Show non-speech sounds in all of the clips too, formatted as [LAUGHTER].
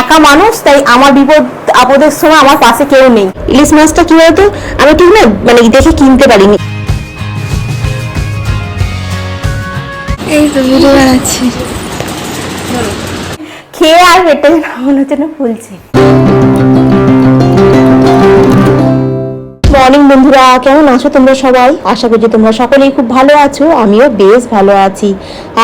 একা মানুষ তাই আমার বিপদ আপদের সময় আমার পাশে কেউ নেই। ইলিশ মাছটা কি বলতো? আমি ঠিক না মানে দেখে কিনতে পারিনি। এই তো খেয়ে আর পেটটা যেন মনে হচ্ছে না ফুলছে। মর্নিং বন্ধুরা কেমন আছো তোমরা সবাই? আশা করছি তোমরা সকলেই খুব ভালো আছো আমিও বেশ ভালো আছি।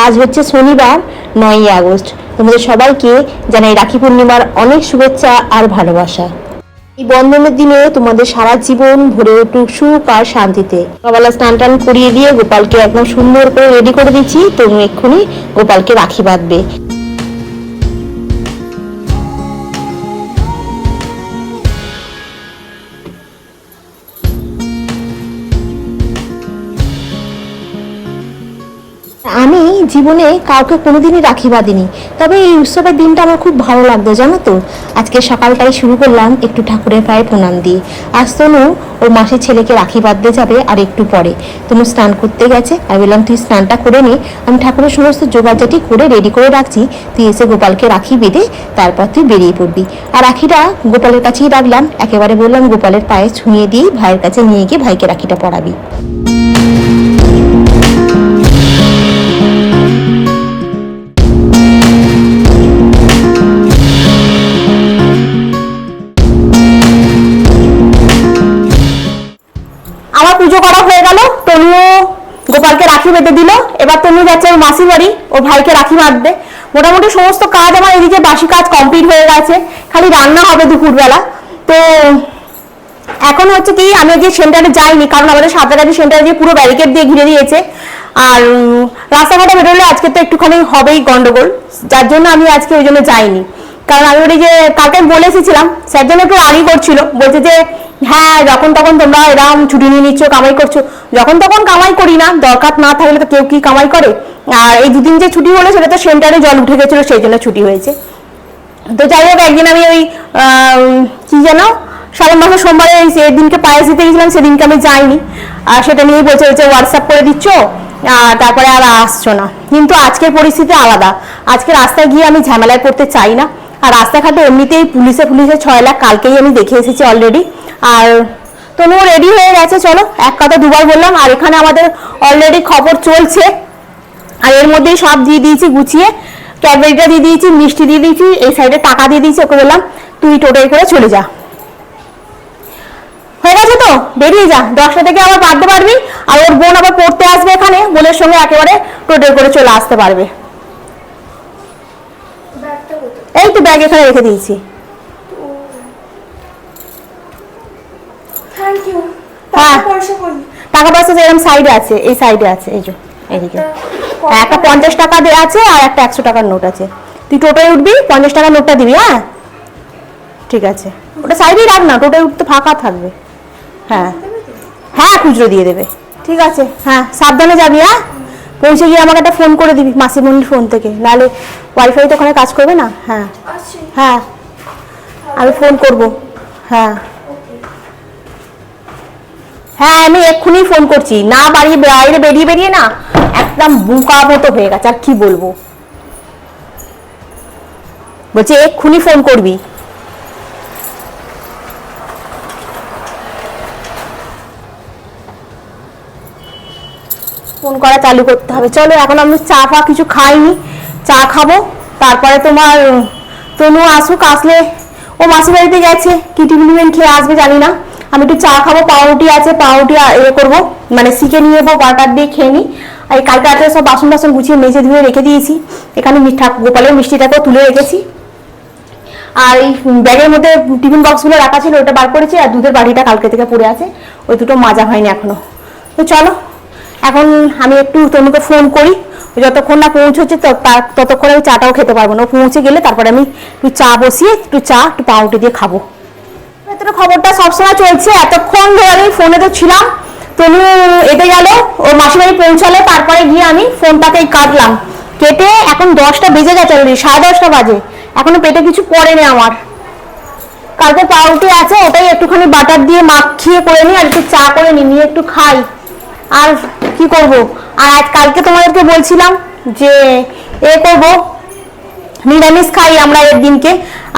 আজ হচ্ছে শনিবার নয়ই আগস্ট। তোমাদের সবাইকে জানাই রাখি পূর্ণিমার অনেক শুভেচ্ছা আর ভালোবাসা। এই বন্ধনের দিনে তোমাদের সারা জীবন ভরে উঠুক সুখ আর শান্তিতে। সকালবেলা স্নান টান করিয়ে দিয়ে গোপালকে একদম সুন্দর করে রেডি করে দিচ্ছি, তুমি এক্ষুনি গোপালকে রাখি বাঁধবে। জীবনে কাউকে কোনোদিনই রাখি বাঁধিনি তবে এই উৎসবের দিনটা আমার খুব ভালো লাগতো জানো তো? আজকে সকালটাই শুরু করলাম একটু ঠাকুরের পায়ে প্রণাম দিয়ে। আজ তনু ওর মাসির ছেলেকে রাখি বাঁধতে যাবে আর একটু পরে। তনু স্নান করতে গেছে, আমি বললাম, তুই স্নানটা করে নে। আমি ঠাকুরের সমস্ত জোগাড়জাটি করে রেডি করে রাখছি। তুই এসে গোপালকে রাখি বেঁধে তারপর তুই বেরিয়ে পড়বি। আর রাখিটা গোপালের কাছেই রাখলাম। একেবারে বললাম, গোপালের পায়ে ছুঁয়ে দিয়ে ভাইয়ের কাছে নিয়ে গিয়ে ভাইকে রাখিটা পরাবি আমার পুজো করা হয়ে গেল তনু গোপালকে রাখি বেঁধে দিল। এবার তনু যাচ্ছে ওর মাসি বাড়ি ওর ভাইকে রাখি বাঁধবে। মোটামুটি সমস্ত কাজ আমার এদিকে বাসি কাজ কমপ্লিট হয়ে গেছে, খালি রান্না হবে দুপুরবেলা। তো এখন হচ্ছে কি, আমি যে সেন্টারে যাইনি, কারণ আমাদের সাঁতরাগাছি সেন্টারে যে পুরো ব্যারিকেড দিয়ে ঘিরে দিয়েছে। আর রাস্তাঘাটে বেরোলে আজকে তো একটুখানি হবেই গন্ডগোল, যার জন্য আমি আজকে ওই জন্য যাইনি। কারণ আমি ওই যে কালকে বলে এসেছিলাম, স্যার জন্য একটু রাগই করছিল। বলছে যে হ্যাঁ যখন তখন তোমরা এরকম ছুটি নিয়ে নিচ্ছ, কামাই করছ। যখন তখন কামাই করি না, দরকার না থাকলে তো কেউ কি কামাই করে? আর এই দুদিন যে ছুটি হলো, সেটা তো সেন্টারে জল উঠে গেছিল, সেই জন্য ছুটি হয়েছে। তো যাই হোক, একদিন আমি ওই কি যেন সাড়ে মাসে সোমবারে সেদিনকে পায়েস দিতে গেছিলাম, সেদিনকে আমি যাইনি। আর সেটা নিয়েই বলছে হচ্ছে হোয়াটসঅ্যাপ করে দিচ্ছ তারপরে আর আসছো না। কিন্তু আজকের পরিস্থিতি আলাদা। আজকে রাস্তায় গিয়ে আমি ঝামেলায় পড়তে চাই না। আর রাস্তাঘাটে এমনিতেই পুলিশে পুলিশে ছয় লাখ কালকেই আমি দেখে এসেছি অলরেডি আর তনু রেডি হয়ে গেছে, চলো, এক কথা দুবার বললাম, আর এখানে আমাদের অলরেডি খবর চলছে। আর এর মধ্যেই সব দিয়ে দিয়েছি গুছিয়ে, ক্যাডবেরিটা দিয়ে দিয়েছি, মিষ্টি দিয়ে দিয়েছি, এই সাইডে টাকা দিয়ে দিয়েছি, ওকে বললাম, তুই টোটোয় করে চলে যা। হয়ে গেছে তো? বেরিয়ে যা, দশটা থেকে আবার বাঁধতে পারবি, আর ওর বোন আবার পড়তে আসবে এখানে, বোনের সঙ্গে একেবারে টোটোয় করে চলে আসতে পারবে এই তো ব্যাগ এখানে রেখে দিয়েছি। হ্যাঁ। টাকা পয়সা যেরকম সাইডে আছে এই সাইডে আছে এই যে হ্যাঁ, একটা পঞ্চাশ টাকা দেওয়া আছে আর একটা একশো টাকার নোট আছে। তুই টোটোয় উঠবি পঞ্চাশ টাকার নোটটা দিবি হ্যাঁ? ঠিক আছে। ওটা সাইডেই রাখ না টোটোয় উঠতে ফাঁকা থাকবে। হ্যাঁ। হ্যাঁ খুচরো দিয়ে দেবে। ঠিক আছে। হ্যাঁ সাবধানে যাবি হ্যাঁ? পৌঁছে গিয়ে আমাকে একটা ফোন করে দিবি মাসিমণির ফোন থেকে। নাহলে ওয়াইফাই তো ওখানে কাজ করবে না? হ্যাঁ। হ্যাঁ। আমি ফোন করব। হ্যাঁ। হ্যাঁ আমি এক্ষুনি ফোন করছি। না বাড়ি বাইরে বেরিয়ে বেরিয়ে না একদম বুকা মতো হয়ে গেছে। আর কি বলব? বলছে এক্ষুনি ফোন করবি। করা চালু করতে হবে। চলো, এখন আমি চা ফা কিছু খাইনি। চা খাব, তারপরে তোমার তনু আসুক, আসলে ও মাসির বাড়িতে গেছে, কি টিফিন টিফিন খেয়ে আসবে জানি না। আমি একটু চা খাব, পাউরুটি আছে, পাউরুটি এ করব মানে শিখে নিয়ে যাব বাটার দিয়ে খেয়ে নিই আর কালকে রাতে সব বাসন বাসন গুছিয়ে মেঝে ধুয়ে রেখে দিয়েছি। এখানে মিঠা গোপালের মিষ্টিটাকেও তুলে রেখেছি। আর এই ব্যাগের মধ্যে টিফিন বক্সগুলো রাখা ছিল, ওটা বার করেছি, আর দুধের বাড়িটা কালকে থেকে পড়ে আছে। ওই দুটো মাজা হয়নি এখনও। তো চলো এখন আমি একটু তনুকে ফোন করি, যতক্ষণ না পৌঁছচ্ছে ততক্ষণ আমি চাটাও খেতে পারব না। পৌঁছে গেলে তারপরে আমি একটু চা বসিয়ে, একটু চা, একটু পাউরুটি দিয়ে খাব। ভেতরে খবরটা সবসময় চলছে, এতক্ষণ ধরে আমি ফোনে তো ছিলাম। তনু এতে গেল, ও বাড়ি পৌঁছালো, তারপরে গিয়ে আমি ফোনটাকে কাটলাম। কেটে এখন দশটা বেজে গেছে অলরেডি সাড়ে দশটা বাজে। এখনও পেটে কিছু পড়েনি আমার। কালকে পাউরুটি আছে, ওটাই একটুখানি বাটার দিয়ে মাখিয়ে করে নিই, আর একটু চা করে নিই, নিয়ে একটু খাই। আর কি করব? আর আজ কালকে তোমাদেরকে বলছিলাম যে, এ করব। নিরামিষ খাই আমরা এর দিনকে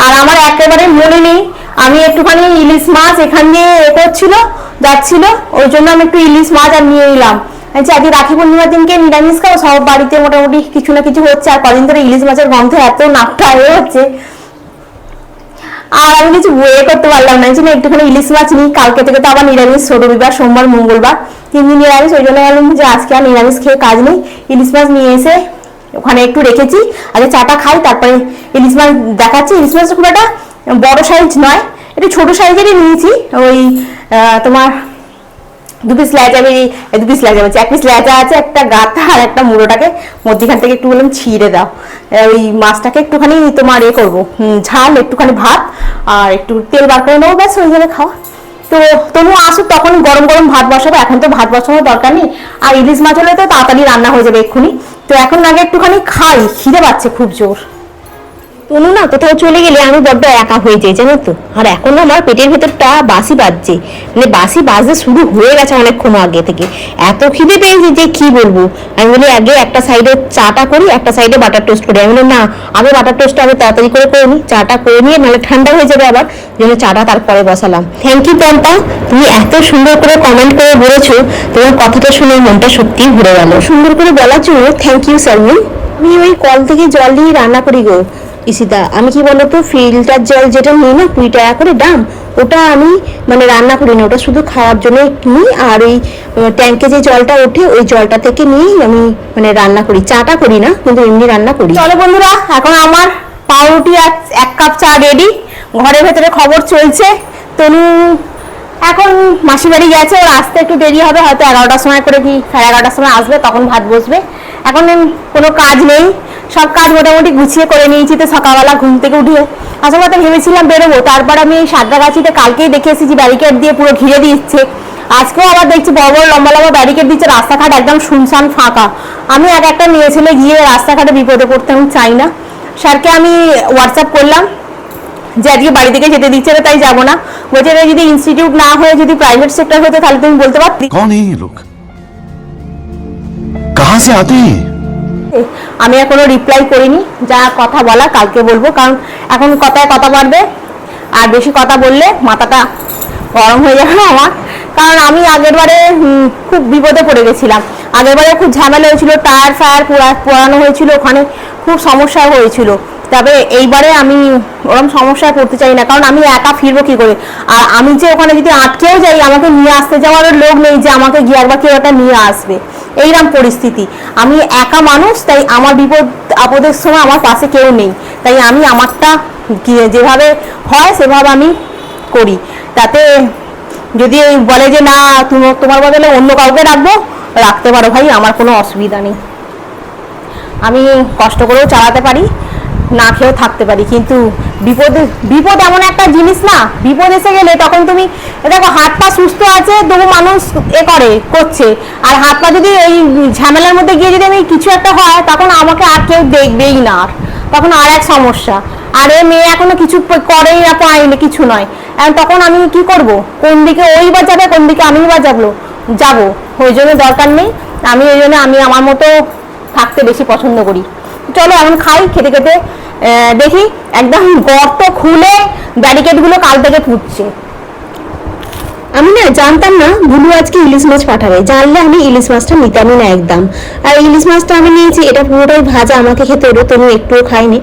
আর আমার একেবারে মনে নেই। আমি একটুখানি ইলিশ মাছ এখান দিয়ে এ করছিল, যাচ্ছিল। ওই জন্য আমি একটু ইলিশ মাছ আর নিয়ে নিলাম আচ্ছা আজকে রাখি পূর্ণিমার দিনকে নিরামিষ খাও সব বাড়িতে মোটামুটি কিছু না কিছু হচ্ছে। আর কদিন ধরে ইলিশ মাছের গন্ধ এত নাকটা হয়ে হচ্ছে। আর আমি কিছু বয়ে করতে পারলাম না, যে একটুখানি ইলিশ মাছ নিই কালকে থেকে তো আবার নিরামিষ রবিবার, সোমবার, মঙ্গলবার, তিন দিন নিরামিষ, ওই জন্য বললাম যে আজকে আর নিরামিষ খেয়ে কাজ নেই। ইলিশ মাছ নিয়ে এসে ওখানে একটু রেখেছি, আগে চাটা খাই, তারপরে ইলিশ মাছ দেখাচ্ছি। ইলিশ মাছ খুব একটা বড় সাইজ নয়, একটু ছোট সাইজেরই নিয়েছি, ওই তোমার দু পিস লেজা বেরিয়ে দু পিস লেজা বলছি এক পিস আছে, একটা গাথা আর একটা মুড়োটাকে মধ্যখান থেকে একটু বললাম ছিঁড়ে দাও। ওই মাছটাকে একটুখানি তোমার এ করব ঝাল, একটুখানি ভাত আর একটু তেল বার করে নেব, ব্যাস হয়ে যাবে খাওয়া। তো তনু আসো তখন গরম গরম ভাত বসাবো, এখন তো ভাত বসানোর দরকার নেই। আর ইলিশ মাছ হলে তো তাড়াতাড়ি রান্না হয়ে যাবে এক্ষুনি। তো এখন আগে একটুখানি খাই, খিদে পাচ্ছে খুব জোর। তনু না কোথাও চলে গেলে আমি বড্ড একা হয়ে যাই জানো তো? আর এখন আমার পেটের ভেতরটা বাসি বাজছে। মানে বাসি বাজতে শুরু হয়ে গেছে অনেকক্ষণ আগে থেকে। এত খিদে পেয়েছে যে কি বলব? আমি বলি আগে একটা সাইডে চাটা করি একটা সাইডে বাটার টোস্ট করি। আমি বলি না আগে বাটার টোস্ট আগে তাড়াতাড়ি করে করে নিই চাটা করে নিয়ে নাহলে ঠান্ডা হয়ে যাবে আবার। জন্য চাটা তারপরে বসালাম। থ্যাংক ইউ পম্পা তুমি এত সুন্দর করে কমেন্ট করে বলেছ তোমার কথাটা শুনে মনটা সত্যিই ঘুরে গেল। সুন্দর করে বলার জন্য থ্যাংক ইউ সারমিন আমি ওই কল থেকে জল দিয়ে রান্না করি গো। ইসিতা আমি কি বলতো ফিল্টার জল যেটা নিই না কুড়ি টাকা করে দাম, ওটা আমি মানে রান্না করি না, ওটা শুধু খাওয়ার জন্য নিই আর ওই ট্যাঙ্কে যে জলটা ওঠে, ওই জলটা থেকে নিয়েই আমি মানে রান্না করি। চাটা করি না, কিন্তু এমনি রান্না করি। চলো বন্ধুরা, এখন আমার পাউরুটি আর এক কাপ চা রেডি ঘরের ভেতরে খবর চলছে। তনু এখন মাসি বাড়ি গেছে, ওর আসতে একটু দেরি হবে, হয়তো এগারোটার সময় করে কি, সাড়ে এগারোটার সময় আসবে, তখন ভাত বসবে। এখন কোনো কাজ নেই। সব কাজ মোটামুটি গুছিয়ে করে নিয়েছি তো সকালবেলা ঘুম থেকে উঠে আসলে কথা ভেবেছিলাম বেরোবো তারপর আমি এই সাঁতরাগাছিতে কালকেই দেখে এসেছি ব্যারিকেড দিয়ে পুরো ঘিরে দিচ্ছে আজকেও আবার দেখছি বড় বড় লম্বা লম্বা ব্যারিকেড দিচ্ছে রাস্তাঘাট একদম শুনশান ফাঁকা আমি এক একটা নিয়ে ছেলে গিয়ে রাস্তাঘাটে বিপদে পড়তে আমি চাই না স্যারকে আমি হোয়াটসঅ্যাপ করলাম যে আজকে বাড়ি থেকে যেতে দিচ্ছে না তাই যাবো না বলছে এবার যদি ইনস্টিটিউট না হয়ে যদি প্রাইভেট সেক্টর হতো তাহলে তুমি বলতে পারতি कौन है ये लोग कहां से आते हैं আমি এখনও রিপ্লাই করিনি, যা কথা বলা কালকে বলব, কারণ এখন কথায় কথা বাড়বে, আর বেশি কথা বললে মাথাটা গরম হয়ে যাবে আমার। কারণ আমি আগেরবারে খুব বিপদে পড়ে গেছিলাম। আগেরবারে খুব ঝামেলা হয়েছিল, টায়ার ফায়ার পোড়ানো হয়েছিল, ওখানে খুব সমস্যা হয়েছিল। তবে এইবারে আমি ওরকম সমস্যায় পড়তে চাই না, কারণ আমি একা ফিরবো কি করে? আর আমি যে ওখানে যদি আটকেও যাই, আমাকে নিয়ে আসতে যাওয়ার লোক নেই যে আমাকে গিয়ে একবার কেউ একটা নিয়ে আসবে। এইরকম পরিস্থিতি। আমি একা মানুষ, তাই আমার বিপদ, আপদের সময় আমার পাশে কেউ নেই। তাই আমি আমারটা যেভাবে হয়, সেভাবে আমি করি। তাতে যদি বলে যে না, তুমি তোমার বদলে অন্য কাউকে রাখব, রাখতে পারো ভাই, আমার কোনো অসুবিধা নেই। আমি কষ্ট করেও চালাতে পারি। না খেয়েও থাকতে পারি, কিন্তু বিপদে বিপদ এমন একটা জিনিস না, বিপদ এসে গেলে তখন তুমি দেখো হাত পা সুস্থ আছে, তবু মানুষ এ করে, করছে। আর হাত পা যদি এই ঝামেলার মধ্যে গিয়ে যদি আমি কিছু একটা হয়, তখন আমাকে আর কেউ দেখবেই না আর। তখন আর এক সমস্যা। আর এ মেয়ে এখনও কিছু করেই না, পায়নি, কিছু নয়। তখন আমি কি করব? কোন দিকে ওই বা যাবে, কোন দিকে আমি বা যাব যাব। ওই জন্য দরকার নেই। আমি ওই জন্য আমি আমার মতো থাকতে বেশি পছন্দ করি। চলো এখন খাই, খেতে খেতে। দেখি, একদম গর্ত খুলে ব্যারিকেডগুলো কাল থেকে ফুটছে আমি না জানতাম না ভুলু আজকে ইলিশ মাছ পাঠাবে। জানলে আমি ইলিশ মাছটা নিতামই না একদম। আর ইলিশ মাছটা আমি নিয়েছি, এটা পুরোটাই ভাজা, আমাকে খেতে হলো তুমি একটুও খাইনি।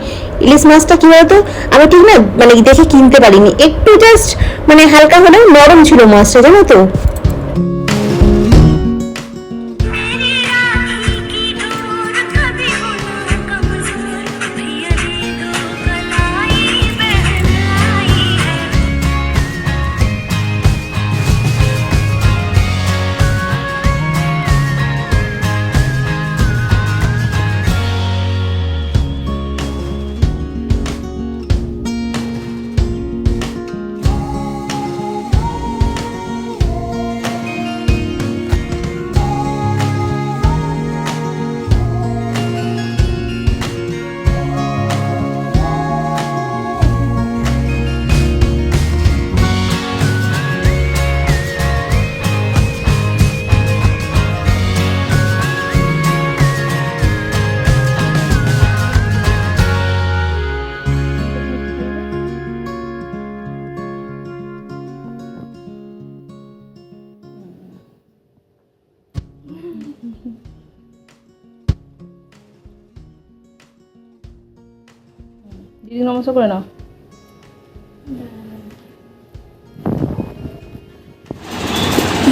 ইলিশ মাছটা কি বলতো? আমি ঠিক না মানে দেখে কিনতে পারিনি। একটু জাস্ট মানে হালকা হলেও নরম ছিল মাছটা, জানো তো? দিদি নমস্কার করে নাও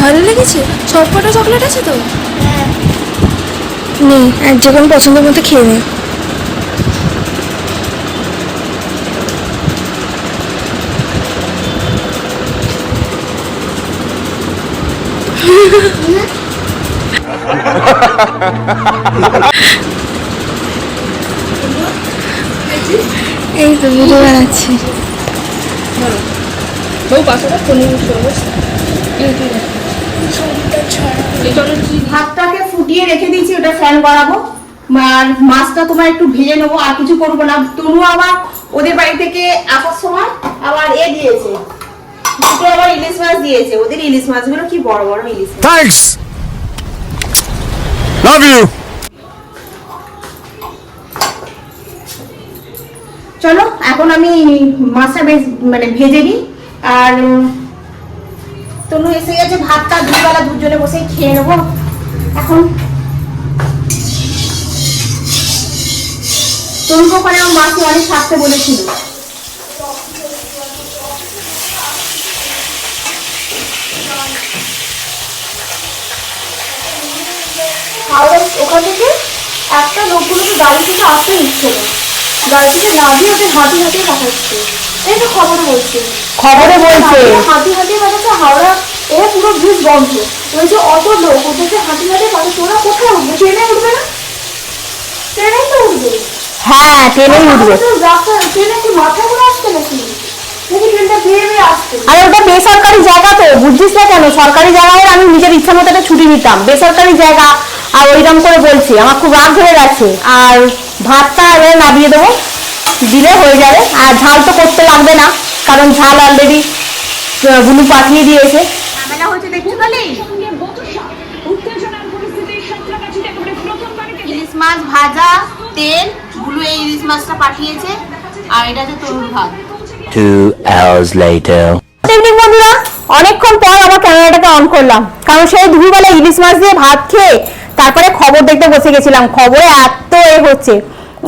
ভালো লেগেছে? সবকটা চকলেট আছে তো? নেই, এক যখন পছন্দের মতো খেয়ে নেই Mm-hmm. [LAUGHS] এই তো ভিডিও বানাচ্ছি। ভাতটাকে ফুটিয়ে রেখে দিয়েছি ওটা ফ্যান করাবো। আর মাছটা তোমার একটু ভেজে নেব আর কিছু করব না। তনু আবার ওদের বাড়ি থেকে আসার সময় আবার এ দিয়েছে। দুটো আবার ইলিশ মাছ দিয়েছে। ওদের ইলিশ মাছগুলো কি বড় বড় ইলিশ মাছ। Thanks. Love you. চলো, এখন আমি মাছটা বেশ মানে ভেজে নিই। আর তনু এসে গেছে ভাতটা দুবেলা দুজনে বসে খেয়ে নেব। এখন তনুকে ওখানে আমার মাকে অনেক থাকতে বলেছিল। হাওড়া ওখান থেকে একটা লোকগুলোকে গাড়ি থেকে আসতে ইচ্ছে না। গাড়ি থেকে নামিয়ে হাঁটি হাঁটিয়ে পাঠাচ্ছে তো খবরে বলছে। খবরে বলছে। হাঁটিয়ে পাঠাচ্ছে হাওড়া এ পুরো ব্রিজ বন্ধ। বলছে অত লোক ওদেরকে হাঁটিয়ে পাঠাচ্ছে ওরা কোথায় উঠবে? ট্রেনে উঠবে না? ট্রেনেই তো উঠবে। হ্যাঁ ট্রেনেই উঠবে। ট্রেনে কি মাথা ঘুরে আসছে নাকি? আর ওটা বেসরকারি জায়গা তো বুঝছিস না কেন? সরকারি জায়গায় আমি নিজের ইচ্ছা মতো একটা ছুটি নিতাম। বেসরকারি জায়গা আর ওইরকম করে বলছি আমার খুব রাগ ধরে গেছে। আর ভাতটা এবারে নামিয়ে দেবো দিলে হয়ে যাবে। আর ঝাল তো করতে লাগবে না কারণ ঝাল অলরেডি গুলু পাঠিয়ে দিয়েছে। ইলিশ মাছ ভাজা তেলগুলো এই ইলিশ মাছটা পাঠিয়েছে আর এটা হচ্ছে তরুণ ভাত। Two hours later. ইভিনিং বন্ধুরা। অনেকক্ষণ পর আমার ক্যামেরাটাকে অন করলাম। কারণ সেই দুপুরবেলা ইলিশ মাছ দিয়ে ভাত খেয়ে তারপরে খবর দেখতে বসে গেছিলাম। খবরে এত এ হচ্ছে।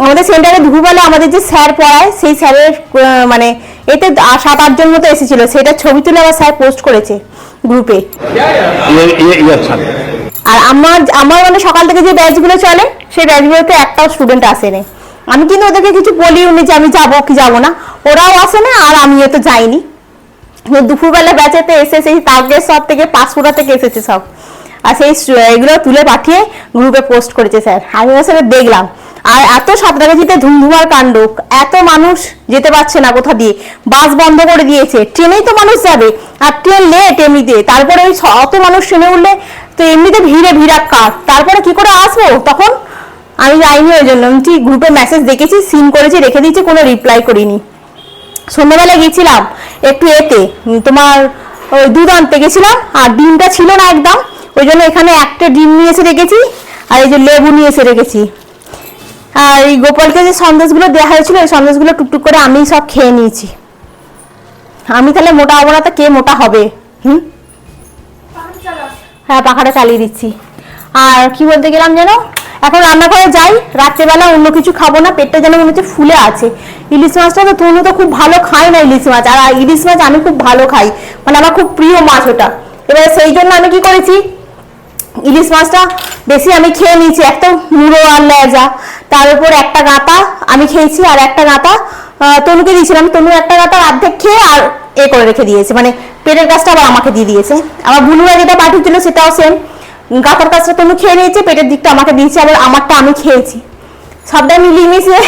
আমাদের সেন্টারে দুপুরবেলা আমাদের যে স্যার পড়ায় সেই স্যারের মানে এতে সাত আটজন মতো এসেছিল। সেটা ছবি তুলে আবার স্যার পোস্ট করেছে গ্রুপে ইয়ে, ইয়ে, ইয়ে আর আমার আমার মানে সকাল থেকে যে ব্যাচগুলো চলে সেই ব্যাচগুলোতে একটাও স্টুডেন্ট আসেনি। আমি কিন্তু ওদেরকে কিছু বলিও নি যে আমি যাব কি যাব না। ওরাও আসে না আর আমিও তো যাইনি। দুপুরবেলা ব্যাচেতে এসেছে তারকে সব থেকে পাঁচ পাঁচপুরা থেকে এসেছে সব। আর সেই এগুলো তুলে পাঠিয়ে গ্রুপে পোস্ট করেছে স্যার আমি আসলে দেখলাম। আর এত সাঁতরাগাছিতে ধুমধুমার কাণ্ড এত মানুষ যেতে পারছে না কোথা দিয়ে। বাস বন্ধ করে দিয়েছে। ট্রেনেই তো মানুষ যাবে। আর ট্রেন লেট এমনিতে। তারপরে ওই অত মানুষ ট্রেনে উঠলে তো এমনিতে ভিড়ে ভিড়াক্কার তারপরে কি করে আসব তখন? আমি যাইনি ওই জন্য। আমি ঠিক গ্রুপে মেসেজ দেখেছি সিন করেছি, রেখে দিয়েছি, কোনো রিপ্লাই করিনি। সন্ধ্যাবেলা গেছিলাম একটু এতে। তোমার ওই দুধ আনতে গেছিলাম, আর ডিমটা ছিল না একদম। ওই জন্য এখানে একটা ডিম নিয়ে এসে রেখেছি, আর এই যে লেবু নিয়ে এসে রেখেছি। আর এই গোপালকে যে সন্দেশগুলো দেওয়া হয়েছিল, এই সন্দেশগুলো টুকটুক করে আমি সব খেয়ে নিয়েছি। আমি তাহলে মোটা হব না তা কে মোটা হবে? হুম? হ্যাঁ পাখাটা চালিয়ে দিচ্ছি। আর কি বলতে গেলাম যেন এখন রান্নাঘরে যাই, রাত্রেবেলা অন্য কিছু খাব না, পেটটা যেন মনে হচ্ছে ফুলে আছে। ইলিশ মাছটা তো তনু তো খুব ভালো খায় না ইলিশ মাছ, আর ইলিশ মাছ আমি খুব ভালো খাই। মানে আমার খুব প্রিয় মাছ ওটা। এবার সেই জন্য আমি কি করেছি ইলিশ মাছটা বেশি আমি খেয়ে নিয়েছি একটা মুড়ো আর লেজা। তার উপর একটা গাঁতা আমি খেয়েছি আর একটা গাঁতা তনুকে দিয়েছিলাম। তনু একটা গাঁতা অর্ধেক খেয়ে আর এ করে রেখে দিয়েছে। মানে পেটের কাজটা আবার আমাকে দিয়ে দিয়েছে। আমার ভুলুরা যেটা পাঠিয়েছিল সেটাও সেম গাঁতার কাজটা তনু খেয়ে নিয়েছে পেটের দিকটা আমাকে দিয়েছে আবার আমারটা আমি খেয়েছি। সবটা মিলিয়ে মিশিয়ে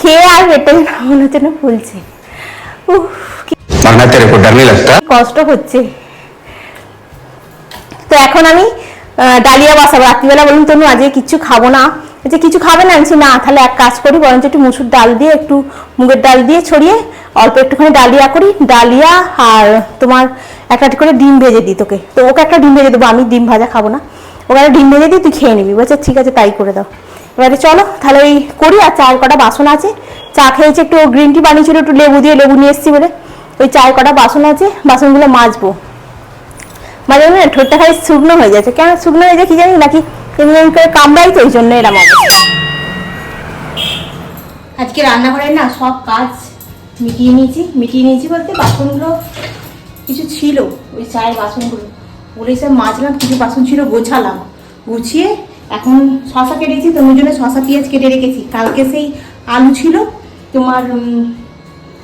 খেয়ে আর পেটের মনে হচ্ছে না ফুলছে। কষ্ট হচ্ছে। তো এখন আমি ডালিয়া বসাবো। রাত্রিবেলা বলুন তনু আজকে কিচ্ছু খাব না। যে কিছু খাবে না? বলছি, না তাহলে এক কাজ করি বরঞ্চ একটু মুসুর ডাল দিয়ে একটু মুগের ডাল দিয়ে ছড়িয়ে অল্প একটুখানি ডালিয়া করি। ডালিয়া আর তোমার একটা করে ডিম ভেজে দিই তোকে। তো ওকে একটা ডিম ভেজে দেবো আমি ডিম ভাজা খাব না। একটা ডিম ভেজে দিই তুই খেয়ে নিবি। বলছে ঠিক আছে তাই করে দাও। এবারে চলো তাহলে ওই করি আর চায়ের কটা বাসন আছে। চা খেয়েছি একটু গ্রিন টি বানিয়েছিল একটু লেবু দিয়ে লেবু নিয়ে এসেছি বলে। ওই চায়ের কটা বাসন আছে বাসনগুলো মাজবো। মাঝে মাঝে ঠোঁটটা খালি শুকনো হয়ে যাচ্ছে। কেন শুকনো হয়ে যায় কি জানি? নাকি এমনি করে কামড়াই তো ওই জন্য এরম আজকে রান্নাঘরের না সব কাজ মিটিয়ে নিয়েছি। মিটিয়ে নিয়েছি বলতে বাসনগুলো কিছু ছিল, ওই চায়ের বাসনগুলো। বলে সব মাজলাম, কিছু বাসন ছিল, গোছালাম। গুছিয়ে এখন শশা কেটেছি তোমার জন্য শশা, পেঁয়াজ কেটে রেখেছি। কালকে সেই আলু ছিল, তোমার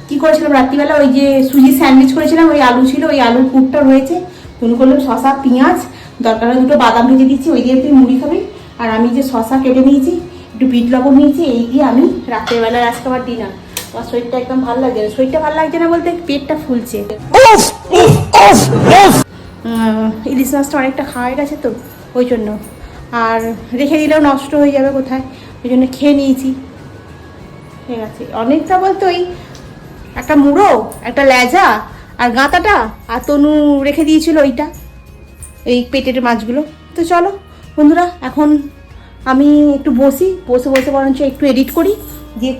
কি করেছিলাম? রাত্রিবেলা ওই যে সুজি স্যান্ডউইচ করেছিলাম, ওই আলু ছিল, ওই আলুর পুরটা রয়েছে। তুমি করলাম শশা পেঁয়াজ দরকার হয় দুটো বাদাম ভেজে দিচ্ছি ওই দিয়ে তুই মুড়ি খাবি। আর আমি যে শশা কেটে নিয়েছি একটু বিট লবণ নিয়েছি এই দিয়ে আমি রাত্রেবেলা আজকে আমার ডিনার আমার শরীরটা একদম ভালো লাগছে না? শরীরটা ভালো লাগছে না বলতে পেটটা ফুলছে। ইলিশ মাছটা অনেকটা খাওয়া গেছে তো ওই জন্য। আর রেখে দিলেও নষ্ট হয়ে যাবে কোথায় ওই জন্য খেয়ে নিয়েছি। ঠিক আছে। অনেকটা বলতে ওই একটা মুড়ো একটা লেজা আর গাঁতাটা আর তনু রেখে দিয়েছিল ওইটা এই পেটের মাছগুলো। তো চলো বন্ধুরা এখন আমি একটু বসি বসে বসে বরঞ্চ একটু এডিট করি দিয়ে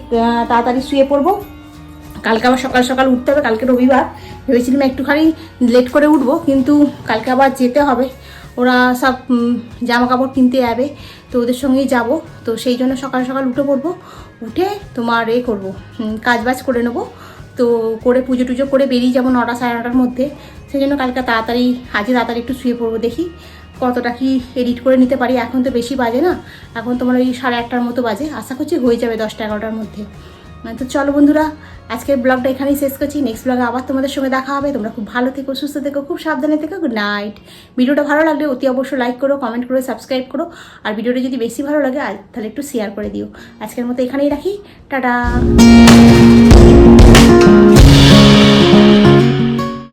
তাড়াতাড়ি শুয়ে পড়ব। কালকে আবার সকাল সকাল উঠতে হবে কালকে রবিবার। ভেবেছিলাম একটুখানি লেট করে উঠবো কিন্তু কালকে আবার যেতে হবে। ওরা সব জামা কাপড় কিনতে যাবে তো ওদের সঙ্গেই যাব। তো সেই জন্য সকাল সকাল উঠে পড়ব উঠে তোমার এ করব উম, কাজ বাজ করে নেব। তো করে পুজো টুজো করে বেরিয়ে যাব নটা সাড়ে নটার মধ্যে। সেই জন্য কালকে তাড়াতাড়ি আজকে তাড়াতাড়ি একটু শুয়ে পড়ব দেখি কতটা কি এডিট করে নিতে পারি। এখন তো বেশি বাজে না এখন তোমার ওই সাড়ে আটটার মতো বাজে। আশা করছি হয়ে যাবে দশটা এগারোটার মধ্যে। আহ, তো চলো বন্ধুরা আজকের ব্লগটা এখানেই শেষ করছি। নেক্সট ব্লগে আবার তোমাদের সঙ্গে দেখা হবে। তোমরা খুব ভালো থেকো সুস্থ থেকো খুব সাবধানে থেকো। গুড নাইট ভিডিওটা ভালো লাগলে অতি অবশ্যই লাইক করো কমেন্ট করো সাবস্ক্রাইব করো। আর ভিডিওটা যদি বেশি ভালো লাগে তাহলে একটু শেয়ার করে দিও। আজকের মতো এখানেই রাখি। টাটা।